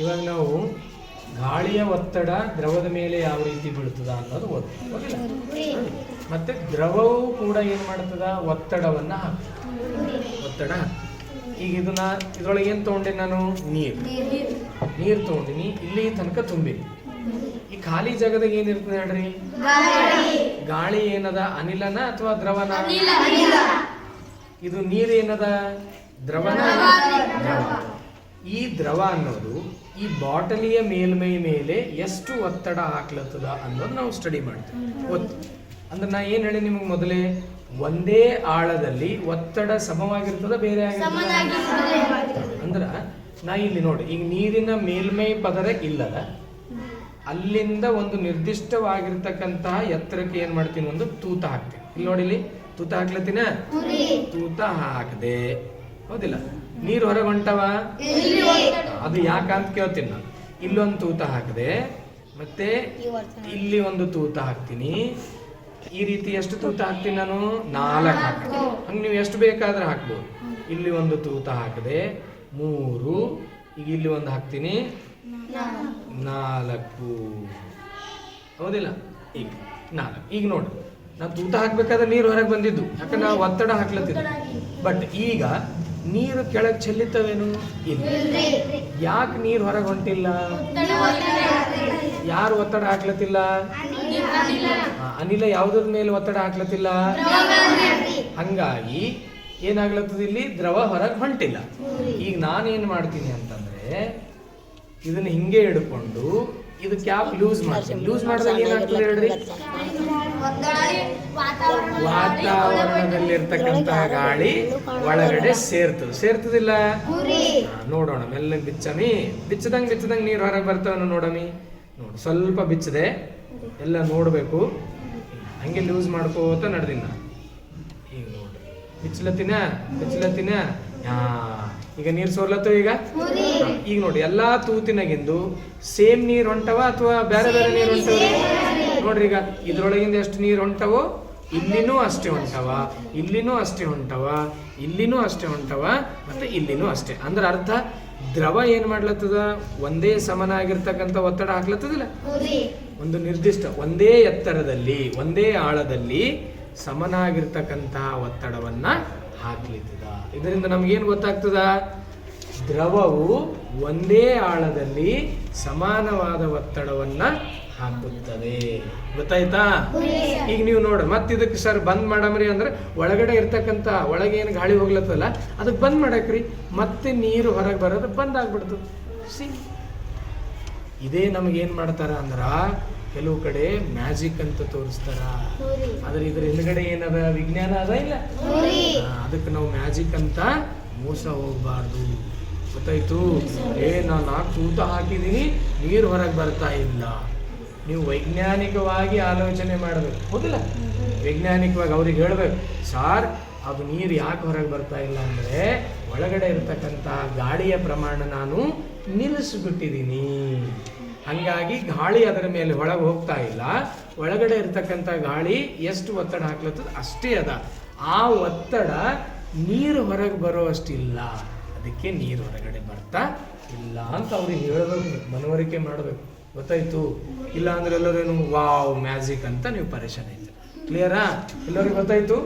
ಇವಾಗ ನಾವು ಗಾಳಿಯ ಒತ್ತಡ ದ್ರವದ ಮೇಲೆ ಯಾವ ರೀತಿ ಬೀಳ್ತದ ಅನ್ನೋದು ಓದ್ತೀವಿ? ಮತ್ತೆ ದ್ರವವು ಕೂಡ ಏನ್ ಮಾಡ್ತದ? ಒತ್ತಡವನ್ನ ಹಾಕ್ತದೆ. ಒತ್ತಡ. ಈಗ ಇದನ್ನ ಇದ್ರೊಳಗೆ ಏನ್ ತಗೊಂಡೆ ನಾನು? ನೀರು. ನೀರು ತಗೊಂಡಿನಿ. ಇಲ್ಲಿ ತನಕ ತುಂಬಿನಿ ಈ ಖಾಲಿ ಜಾಗದಾಗ ಏನಿರ್ತದೆ ಹೇಳ್ರಿ? ಗಾಳಿ ಏನದ? ಅನಿಲನ ಅಥವಾ ದ್ರವನ? ಇದು ನೀರು ಏನದ? ದ್ರವನ? ದ್ರವ. ಈ ದ್ರವ ಅನ್ನೋದು ಈ ಬಾಟಲಿಯ ಮೇಲ್ಮೈ ಮೇಲೆ ಎಷ್ಟು ಒತ್ತಡ ಹಾಕ್ಲತ್ತದ ಅನ್ನೋದು ನಾವು ಸ್ಟಡಿ ಮಾಡ್ತೀವಿ. ಒತ್ತು ಅಂದ್ರೆ ನಾ ಏನ್ ಹೇಳಿ ನಿಮಗೆ ಮೊದಲೇ? ಒಂದೇ ಆಳದಲ್ಲಿ ಒತ್ತಡ ಸಮವಾಗಿರ್ತದ ಬೇರೆ ಆಗಿರ್ತದ? ಅಂದ್ರ ನಾ ಇಲ್ಲಿ ನೋಡಿ ಈಗ ನೀರಿನ ಮೇಲ್ಮೈ ಪದರ ಇಲ್ಲದ ಅಲ್ಲಿಂದ ಒಂದು ನಿರ್ದಿಷ್ಟವಾಗಿರ್ತಕ್ಕಂತಹ ಎತ್ತರಕ್ಕೆ ಏನ್ ಮಾಡ್ತೀನಿ ಒಂದು ತೂತ ಹಾಕ್ತೀನಿ. ಇಲ್ಲಿ ನೋಡಿ ಇಲ್ಲಿ ತೂತ ಹಾಕ್ಲತ್ತಿನ? ತೂತ ಹಾಕದೆ. ಹೌದಿಲ್ಲ? ನೀರು ಹೊರಗೆ ಹೊಂಟವ ಅದು ಯಾಕಂತ ಕೇಳ್ತೀನಿ ನಾನು. ಇಲ್ಲೊಂದು ತೂತ ಹಾಕಿದೆ. ಮತ್ತೆ ಇಲ್ಲಿ ಒಂದು ತೂತ ಹಾಕ್ತೀನಿ. ಈ ರೀತಿ ಎಷ್ಟು ತೂತ ಹಾಕ್ತೀನಿ ನಾನು? ನಾಲ್ಕು ಹಾಕ್ತೀನಿ. ಹಂಗೆ ನೀವು ಎಷ್ಟು ಬೇಕಾದ್ರೆ ಹಾಕ್ಬೋದು. ಇಲ್ಲಿ ಒಂದು ತೂತ ಹಾಕಿದೆ. ಮೂರು. ಈಗ ಇಲ್ಲಿ ಒಂದು ಹಾಕ್ತೀನಿ. ನಾಲ್ಕು. ಹೌದಿಲ್ಲ? ಈಗ ನಾಲ್ಕು. ಈಗ ನೋಡಿ. ನಾವು ತೂತ ಹಾಕ್ಬೇಕಾದ್ರೆ ನೀರು ಹೊರಗೆ ಬಂದಿದ್ದು. ಯಾಕಂದ್ರೆ ನಾವು ಒತ್ತಡ ಹಾಕ್ಲತ್ತಿದ್ದೆ ಬಟ್ ಈಗ ನೀರು ಕೆಳಗೆ ಚೆಲ್ಲಿತ್ತವೇನು? ಇಲ್ಲ ಯಾಕೆ ನೀರು ಹೊರಗೆ ಹೊಂಟಿಲ್ಲ? ಯಾರು ಒತ್ತಡ ಹಾಕ್ಲತ್ತಿಲ್ಲ? ಅನಿಲ. ಯಾವುದ್ರ ಮೇಲೆ ಒತ್ತಡ ಹಾಕ್ಲತ್ತಿಲ್ಲ? ಹಂಗಾಗಿ ಏನಾಗ್ಲತ್ತದ ಇಲ್ಲಿ? ದ್ರವ ಹೊರಗೆ ಹೊಂಟಿಲ್ಲ. ಈಗ ನಾನೇನು ಮಾಡ್ತೀನಿ ಅಂತಂದ್ರೆ ಇದನ್ನ ಹಿಂಗೆ ಹಿಡ್ಕೊಂಡು ಇದು ಕ್ಯಾಪ್ ಲೂಸ್ ಮಾಡ್ತೀನಿ ಲೂಸ್ ಮಾಡಿದಾಗ ಏನಾಗ್ತದೆ ಹೇಳ್ರಿ ವಾತಾವರಣದಲ್ಲಿರ್ತಕ್ಕಂತಹ ಗಾಳಿ ಒಳಗಡೆ ಸೇರ್ತದೆ. ಸೇರ್ತದಿಲ್ಲ? ನೋಡೋಣ. ಮೆಲ್ಲಗೆ ಬಿಚ್ಚಮಿ. ಬಿಚ್ಚದಂಗ್ ಬಿಚ್ಚದಂಗ್ ನೀರು ಹೊರಗೆ ಬರ್ತಾವನು ನೋಡಮಿ. ನೋಡು ಸ್ವಲ್ಪ ಬಿಚ್ಚದೆ ಎಲ್ಲ ನೋಡ್ಬೇಕು. ಹಂಗೆ ಲೂಸ್ ಮಾಡ್ಕೋತ ನಡೆದಿನ ಈಗ ನೋಡ್ರಿ ಬಿಚ್ಚಲತ್ತಿನ? ಬಿಚ್ಚಲತ್ತಿನ? ಈಗ ನೀರು ಸೋರ್ಲತ್ತು ಈಗ? ಈಗ ನೋಡಿ ಎಲ್ಲಾ ತೂತಿನಾಗಿಂದು ಸೇಮ್ ನೀರು ಹೊಂಟವ ಅಥವಾ ಬೇರೆ ಬೇರೆ ನೀರು ಹೊಂಟವ ನೋಡ್ರಿ ಈಗ ಇದ್ರೊಳಗಿಂದ ಎಷ್ಟು ನೀರು ಹೊಂಟವೋ ಇಲ್ಲಿನೂ ಅಷ್ಟೇ ಹೊಂಟವ ಇಲ್ಲಿನೂ ಅಷ್ಟೇ ಹೊಂಟವ ಇಲ್ಲಿನೂ ಅಷ್ಟೇ ಹೊಂಟವ ಮತ್ತೆ ಇಲ್ಲಿನೂ ಅಷ್ಟೇ. ಅಂದ್ರೆ ಅರ್ಥ ದ್ರವ ಏನ್ ಮಾಡ್ಲತ್ತದ? ಒಂದೇ ಸಮನಾಗಿರ್ತಕ್ಕಂಥ ಒತ್ತಡ ಹಾಕ್ಲತ್ತದಿಲ್ಲ? ಒಂದು ನಿರ್ದಿಷ್ಟ ಒಂದೇ ಎತ್ತರದಲ್ಲಿ ಒಂದೇ ಆಳದಲ್ಲಿ ಸಮನಾಗಿರ್ತಕ್ಕಂತಹ ಒತ್ತಡವನ್ನ ಹಾಕ್ಲಿತ್ತದ. ಇದರಿಂದ ನಮಗೇನು ಗೊತ್ತಾಗ್ತದ? ದ್ರವವು ಒಂದೇ ಆಳದಲ್ಲಿ ಸಮಾನವಾದ ಒತ್ತಡವನ್ನು ಹಾಕುತ್ತದೆ. ಗೊತ್ತಾಯ್ತಾ? ಈಗ ನೀವು ನೋಡ್ರಿ ಮತ್ತೆ ಇದಕ್ಕೆ ಸರ್ ಬಂದ್ ಮಾಡಮ್ರಿ ಅಂದ್ರೆ ಒಳಗಡೆ ಇರ್ತಕ್ಕಂಥ ಒಳಗೆ ಏನು ಗಾಳಿ ಹೋಗ್ಲತ್ತಲ್ಲ ಅದಕ್ಕೆ ಬಂದ್ ಮಾಡಕ್ರಿ. ಮತ್ತೆ ನೀರು ಹೊರಗೆ ಬರೋದು ಬಂದ್ ಆಗ್ಬಿಡ್ತು. ಸಿ. ಇದೇ ನಮ್ಗೆ ಏನ್ ಮಾಡ್ತಾರ ಅಂದ್ರ ಕೆಲವು ಕಡೆ ಮ್ಯಾಜಿಕ್ ಅಂತ ತೋರಿಸ್ತಾರ. ಆದ್ರೆ ಇದ್ರ ಹಿಂದ್ಗಡೆ ಏನದ? ವಿಜ್ಞಾನ ಅದ ಇಲ್ಲ? ಅದಕ್ಕೆ ನಾವು ಮ್ಯಾಜಿಕ್ ಅಂತ ಮೋಸ ಹೋಗಬಾರ್ದು. ಗೊತ್ತಾಯ್ತು? ಏ, ನಾನು ನಾಲ್ಕು ತೂತ ಹಾಕಿದ್ದೀನಿ, ನೀರು ಹೊರಗೆ ಬರ್ತಾ ಇಲ್ಲ. ನೀವು ವೈಜ್ಞಾನಿಕವಾಗಿ ಆಲೋಚನೆ ಮಾಡಬೇಕು. ಹೌದಿಲ್ಲ? ವೈಜ್ಞಾನಿಕವಾಗಿ ಅವ್ರಿಗೆ ಹೇಳ್ಬೇಕು, ಸಾರ್, ಅದು ನೀರು ಯಾಕೆ ಹೊರಗೆ ಬರ್ತಾ ಇಲ್ಲ ಅಂದರೆ, ಒಳಗಡೆ ಇರತಕ್ಕಂಥ ಗಾಳಿಯ ಪ್ರಮಾಣ ನಾನು ನಿಲ್ಲಿಸ್ಬಿಟ್ಟಿದ್ದೀನಿ. ಹಂಗಾಗಿ ಗಾಳಿ ಅದರ ಮೇಲೆ ಒಳಗೆ ಹೋಗ್ತಾ ಇಲ್ಲ. ಒಳಗಡೆ ಇರತಕ್ಕಂಥ ಗಾಳಿ ಎಷ್ಟು ಒತ್ತಡ ಹಾಕ್ಲತ್ತದ? ಅಷ್ಟೇ ಅದ. ಆ ಒತ್ತಡ ನೀರು ಹೊರಗೆ ಬರೋ ಅಷ್ಟಿಲ್ಲ ಅದಕ್ಕೆ ನೀರು ಹೊರಗಡೆ ಬರ್ತಾ ಇಲ್ಲ ಅಂತ ಅವ್ರಿಗೆ ಹೇಳಬೇಕು ಮನವರಿಕೆ ಮಾಡಬೇಕು. ಗೊತ್ತಾಯ್ತು? ಇಲ್ಲ ಅಂದ್ರೆ ಎಲ್ಲರೇನು ವಾವ್, ಮ್ಯಾಜಿಕ್ ಅಂತ ನೀವು ಪರೇಷನ್ ಆಯ್ತು ಕ್ಲಿಯರಾ ಎಲ್ಲರಿಗೂ ಗೊತ್ತಾಯ್ತು?